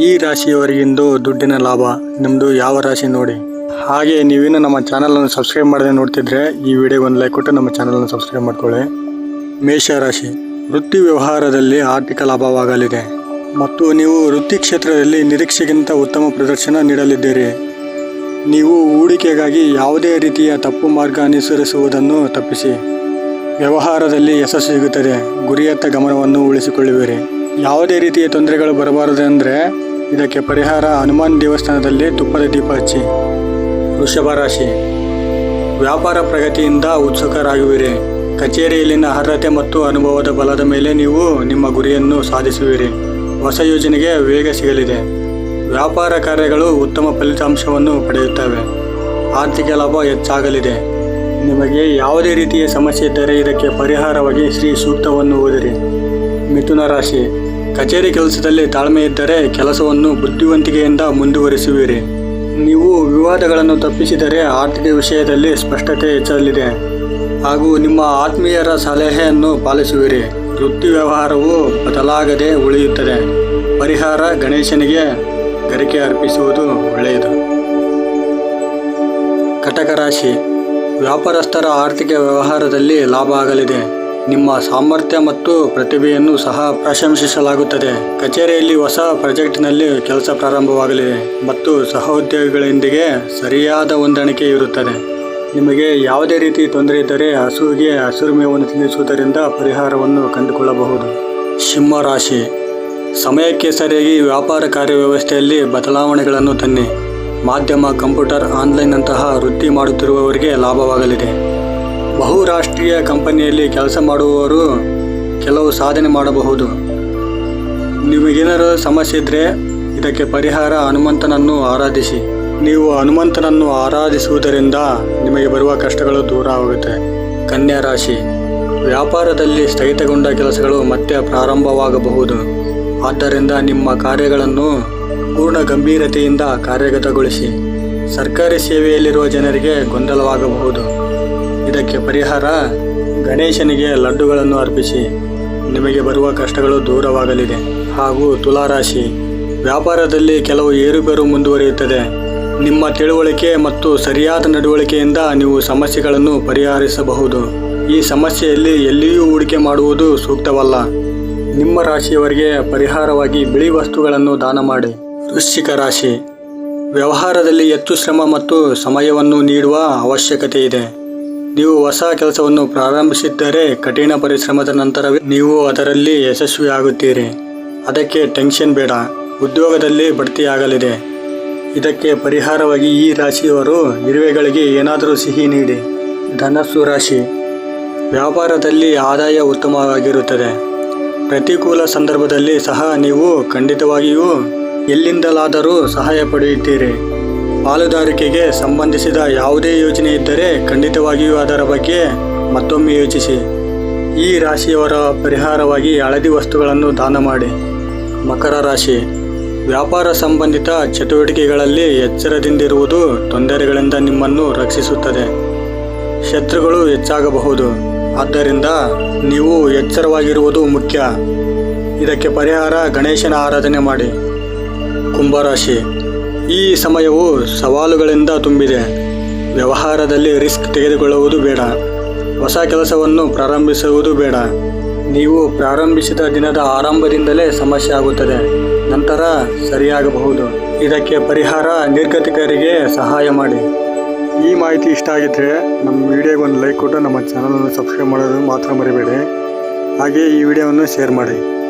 ಈ ರಾಶಿಯವರಿಗಿಂದು ದುಡ್ಡಿನ ಲಾಭ ನಿಮ್ಮದು ಯಾವ ರಾಶಿ ನೋಡಿ. ಹಾಗೆ ನೀವೇನು ನಮ್ಮ ಚಾನಲನ್ನು ಸಬ್ಸ್ಕ್ರೈಬ್ ಮಾಡದೆ ನೋಡ್ತಿದ್ರೆ ಈ ವಿಡಿಯೋಗೆ ಒಂದು ಲೈಕ್ ಕೊಟ್ಟು ನಮ್ಮ ಚಾನಲನ್ನು ಸಬ್ಸ್ಕ್ರೈಬ್ ಮಾಡ್ಕೊಳ್ಳಿ. ಮೇಷ ರಾಶಿ, ವೃತ್ತಿ ವ್ಯವಹಾರದಲ್ಲಿ ಆರ್ಥಿಕ ಲಾಭವಾಗಲಿದೆ. ಮತ್ತು ನೀವು ವೃತ್ತಿ ಕ್ಷೇತ್ರದಲ್ಲಿ ನಿರೀಕ್ಷೆಗಿಂತ ಉತ್ತಮ ಪ್ರದರ್ಶನ ನೀಡಲಿದ್ದೀರಿ. ನೀವು ಹೂಡಿಕೆಗಾಗಿ ಯಾವುದೇ ರೀತಿಯ ತಪ್ಪು ಮಾರ್ಗ ಅನುಸರಿಸುವುದನ್ನು ತಪ್ಪಿಸಿ. ವ್ಯವಹಾರದಲ್ಲಿ ಯಶಸ್ಸು ಸಿಗುತ್ತದೆ. ಗುರಿಯತ್ತ ಗಮನವನ್ನು ಉಳಿಸಿಕೊಳ್ಳುವಿರಿ. ಯಾವುದೇ ರೀತಿಯ ತೊಂದರೆಗಳು ಬರಬಾರದು ಅಂದರೆ ಇದಕ್ಕೆ ಪರಿಹಾರ ಹನುಮಾನ್ ದೇವಸ್ಥಾನದಲ್ಲಿ ತುಪ್ಪದ ದೀಪ ಹಚ್ಚಿ. ವೃಷಭ ರಾಶಿ, ವ್ಯಾಪಾರ ಪ್ರಗತಿಯಿಂದ ಉತ್ಸುಕರಾಗುವಿರಿ. ಕಚೇರಿಯಲ್ಲಿನ ಅರ್ಹತೆ ಮತ್ತು ಅನುಭವದ ಬಲದ ಮೇಲೆ ನೀವು ನಿಮ್ಮ ಗುರಿಯನ್ನು ಸಾಧಿಸುವಿರಿ. ಹೊಸ ಯೋಜನೆಗೆ ವೇಗ ಸಿಗಲಿದೆ. ವ್ಯಾಪಾರ ಕಾರ್ಯಗಳು ಉತ್ತಮ ಫಲಿತಾಂಶವನ್ನು ಪಡೆಯುತ್ತವೆ. ಆರ್ಥಿಕ ಲಾಭ ಹೆಚ್ಚಾಗಲಿದೆ. ನಿಮಗೆ ಯಾವುದೇ ರೀತಿಯ ಸಮಸ್ಯೆ ಇದ್ದರೆ ಇದಕ್ಕೆ ಪರಿಹಾರವಾಗಿ ಶ್ರೀ ಸೂಕ್ತವನ್ನು ಓದಿರಿ. ಮಿಥುನ ರಾಶಿ. ಕಚೇರಿ ಕೆಲಸದಲ್ಲಿ ತಾಳ್ಮೆ ಇದ್ದರೆ ಕೆಲಸವನ್ನು ಬುದ್ಧಿವಂತಿಕೆಯಿಂದ ಮುಂದುವರಿಸುವಿರಿ. ನೀವು ವಿವಾದಗಳನ್ನು ತಪ್ಪಿಸಿದರೆ ಆರ್ಥಿಕ ವಿಷಯದಲ್ಲಿ ಸ್ಪಷ್ಟತೆ ಹೆಚ್ಚಲಿದೆ. ಹಾಗೂ ನಿಮ್ಮ ಆತ್ಮೀಯರ ಸಲಹೆಯನ್ನು ಪಾಲಿಸುವಿರಿ. ವೃತ್ತಿ ವ್ಯವಹಾರವು ಬದಲಾಗದೆ ಉಳಿಯುತ್ತದೆ. ಪರಿಹಾರ ಗಣೇಶನಿಗೆ ಗರಿಕೆ ಅರ್ಪಿಸುವುದು ಒಳ್ಳೆಯದು. ಕಟಕ ರಾಶಿ. ವ್ಯಾಪಾರಸ್ಥರ ಆರ್ಥಿಕ ವ್ಯವಹಾರದಲ್ಲಿ ಲಾಭ ಆಗಲಿದೆ. ನಿಮ್ಮ ಸಾಮರ್ಥ್ಯ ಮತ್ತು ಪ್ರತಿಭೆಯನ್ನು ಸಹ ಪ್ರಶಂಸಿಸಲಾಗುತ್ತದೆ. ಕಚೇರಿಯಲ್ಲಿ ಹೊಸ ಪ್ರಾಜೆಕ್ಟ್ನಲ್ಲಿ ಕೆಲಸ ಪ್ರಾರಂಭವಾಗಲಿದೆ ಮತ್ತು ಸಹೋದ್ಯೋಗಿಗಳೊಂದಿಗೆ ಸರಿಯಾದ ಹೊಂದಾಣಿಕೆ ಇರುತ್ತದೆ. ನಿಮಗೆ ಯಾವುದೇ ರೀತಿ ತೊಂದರೆ ಇದ್ದರೆ ಹಸುವಿಗೆ ಹಸಿರು ಮೇವನ್ನು ತಿನ್ನಿಸುವುದರಿಂದ ಪರಿಹಾರವನ್ನು ಕಂಡುಕೊಳ್ಳಬಹುದು. ಸಿಂಹ ರಾಶಿ. ಸಮಯಕ್ಕೆ ಸರಿಯಾಗಿ ವ್ಯಾಪಾರ ಕಾರ್ಯವ್ಯವಸ್ಥೆಯಲ್ಲಿ ಬದಲಾವಣೆಗಳನ್ನು ತನ್ನಿ. ಮಾಧ್ಯಮ, ಕಂಪ್ಯೂಟರ್, ಆನ್ಲೈನ್ನಂತಹ ವೃತ್ತಿ ಮಾಡುತ್ತಿರುವವರಿಗೆ ಲಾಭವಾಗಲಿದೆ. ಬಹುರಾಷ್ಟ್ರೀಯ ಕಂಪನಿಯಲ್ಲಿ ಕೆಲಸ ಮಾಡುವವರು ಕೆಲವು ಸಾಧನೆ ಮಾಡಬಹುದು. ನಿಮಗೇನಾದರೂ ಸಮಸ್ಯೆ ಇದ್ದರೆ ಇದಕ್ಕೆ ಪರಿಹಾರ ಹನುಮಂತನನ್ನು ಆರಾಧಿಸಿ. ನೀವು ಹನುಮಂತನನ್ನು ಆರಾಧಿಸುವುದರಿಂದ ನಿಮಗೆ ಬರುವ ಕಷ್ಟಗಳು ದೂರ ಆಗುತ್ತೆ. ಕನ್ಯಾ ರಾಶಿ. ವ್ಯಾಪಾರದಲ್ಲಿ ಸ್ಥಗಿತಗೊಂಡ ಕೆಲಸಗಳು ಮತ್ತೆ ಪ್ರಾರಂಭವಾಗಬಹುದು. ಆದ್ದರಿಂದ ನಿಮ್ಮ ಕಾರ್ಯಗಳನ್ನು ಪೂರ್ಣ ಗಂಭೀರತೆಯಿಂದ ಕಾರ್ಯಗತಗೊಳಿಸಿ. ಸರ್ಕಾರಿ ಸೇವೆಯಲ್ಲಿರುವ ಜನರಿಗೆ ಗೊಂದಲವಾಗಬಹುದು. ಇದಕ್ಕೆ ಪರಿಹಾರ? ಗಣೇಶನಿಗೆ ಲಡ್ಡುಗಳನ್ನು ಅರ್ಪಿಸಿ. ನಿಮಗೆ ಬರುವ ಕಷ್ಟಗಳು ದೂರವಾಗಲಿದೆ. ಹಾಗೂ ತುಲಾರಾಶಿ, ವ್ಯಾಪಾರದಲ್ಲಿ ಕೆಲವು ಏರುಪೇರು ಮುಂದುವರಿಯುತ್ತದೆ. ನಿಮ್ಮ ತಿಳುವಳಿಕೆ ಮತ್ತು ಸರಿಯಾದ ನಡವಳಿಕೆಯಿಂದ ನೀವು ಸಮಸ್ಯೆಗಳನ್ನು ಪರಿಹರಿಸಬಹುದು. ಈ ಸಮಸ್ಯೆಯಲ್ಲಿ ಎಲ್ಲಿಯೂ ಹೂಡಿಕೆ ಮಾಡುವುದು ಸೂಕ್ತವಲ್ಲ. ನಿಮ್ಮ ರಾಶಿಯವರಿಗೆ ಪರಿಹಾರವಾಗಿ ಬಿಳಿ ವಸ್ತುಗಳನ್ನು ದಾನ ಮಾಡಿ. ವೃಶ್ಚಿಕ ರಾಶಿ, ವ್ಯವಹಾರದಲ್ಲಿ ಹೆಚ್ಚು ಶ್ರಮ ಮತ್ತು ಸಮಯವನ್ನು ನೀಡುವ ಅವಶ್ಯಕತೆ ಇದೆ. ನೀವು ಹೊಸ ಕೆಲಸವನ್ನು ಪ್ರಾರಂಭಿಸಿದ್ದರೆ ಕಠಿಣ ಪರಿಶ್ರಮದ ನಂತರವೇ ನೀವು ಅದರಲ್ಲಿ ಯಶಸ್ವಿಯಾಗುತ್ತೀರಿ. ಅದಕ್ಕೆ ಟೆನ್ಷನ್ ಬೇಡ. ಉದ್ಯೋಗದಲ್ಲಿ ಬಡ್ತಿಯಾಗಲಿದೆ. ಇದಕ್ಕೆ ಪರಿಹಾರವಾಗಿ ಈ ರಾಶಿಯವರು ಇರುವೆಗಳಿಗೆ ಏನಾದರೂ ಸಿಹಿ ನೀಡಿ. ಧನಸ್ಸು ರಾಶಿ. ವ್ಯಾಪಾರದಲ್ಲಿ ಆದಾಯ ಉತ್ತಮವಾಗಿರುತ್ತದೆ. ಪ್ರತಿಕೂಲ ಸಂದರ್ಭದಲ್ಲಿ ಸಹ ನೀವು ಖಂಡಿತವಾಗಿಯೂ ಎಲ್ಲಿಂದಲಾದರೂ ಸಹಾಯ ಪಡೆಯುತ್ತೀರಿ. ಪಾಲುದಾರಿಕೆಗೆ ಸಂಬಂಧಿಸಿದ ಯಾವುದೇ ಯೋಜನೆ ಇದ್ದರೆ ಖಂಡಿತವಾಗಿಯೂ ಅದರ ಬಗ್ಗೆ ಮತ್ತೊಮ್ಮೆ ಯೋಚಿಸಿ. ಈ ರಾಶಿಯವರ ಪರಿಹಾರವಾಗಿ ಹಳದಿ ವಸ್ತುಗಳನ್ನು ದಾನ ಮಾಡಿ. ಮಕರ ರಾಶಿ. ವ್ಯಾಪಾರ ಸಂಬಂಧಿತ ಚಟುವಟಿಕೆಗಳಲ್ಲಿ ಎಚ್ಚರದಿಂದಿರುವುದು ತೊಂದರೆಗಳಿಂದ ನಿಮ್ಮನ್ನು ರಕ್ಷಿಸುತ್ತದೆ. ಶತ್ರುಗಳು ಹೆಚ್ಚಾಗಬಹುದು. ಆದ್ದರಿಂದ ನೀವು ಎಚ್ಚರವಾಗಿರುವುದು ಮುಖ್ಯ. ಇದಕ್ಕೆ ಪರಿಹಾರ ಗಣೇಶನ ಆರಾಧನೆ ಮಾಡಿ. ಕುಂಭರಾಶಿ ಈ ಸಮಯವು ಸವಾಲುಗಳಿಂದ ತುಂಬಿದೆ. ವ್ಯವಹಾರದಲ್ಲಿ ರಿಸ್ಕ್ ತೆಗೆದುಕೊಳ್ಳುವುದು ಬೇಡ. ಹೊಸ ಕೆಲಸವನ್ನು ಪ್ರಾರಂಭಿಸುವುದು ಬೇಡ. ನೀವು ಪ್ರಾರಂಭಿಸಿದ ದಿನದ ಆರಂಭದಿಂದಲೇ ಸಮಸ್ಯೆ ಆಗುತ್ತದೆ. ನಂತರ ಸರಿಯಾಗಬಹುದು. ಇದಕ್ಕೆ ಪರಿಹಾರ ನಿರ್ಗತಿಕರಿಗೆ ಸಹಾಯ ಮಾಡಿ. ಈ ಮಾಹಿತಿ ಇಷ್ಟ ಆಗಿದ್ದರೆ ನಮ್ಮ ವಿಡಿಯೋಗೆ ಒಂದು ಲೈಕ್ ಕೊಟ್ಟು ನಮ್ಮ ಚಾನಲನ್ನು ಸಬ್ಸ್ಕ್ರೈಬ್ ಮಾಡೋದು ಮಾತ್ರ ಮರಿಬೇಡಿ. ಹಾಗೆ ಈ ವಿಡಿಯೋವನ್ನು ಶೇರ್ ಮಾಡಿ.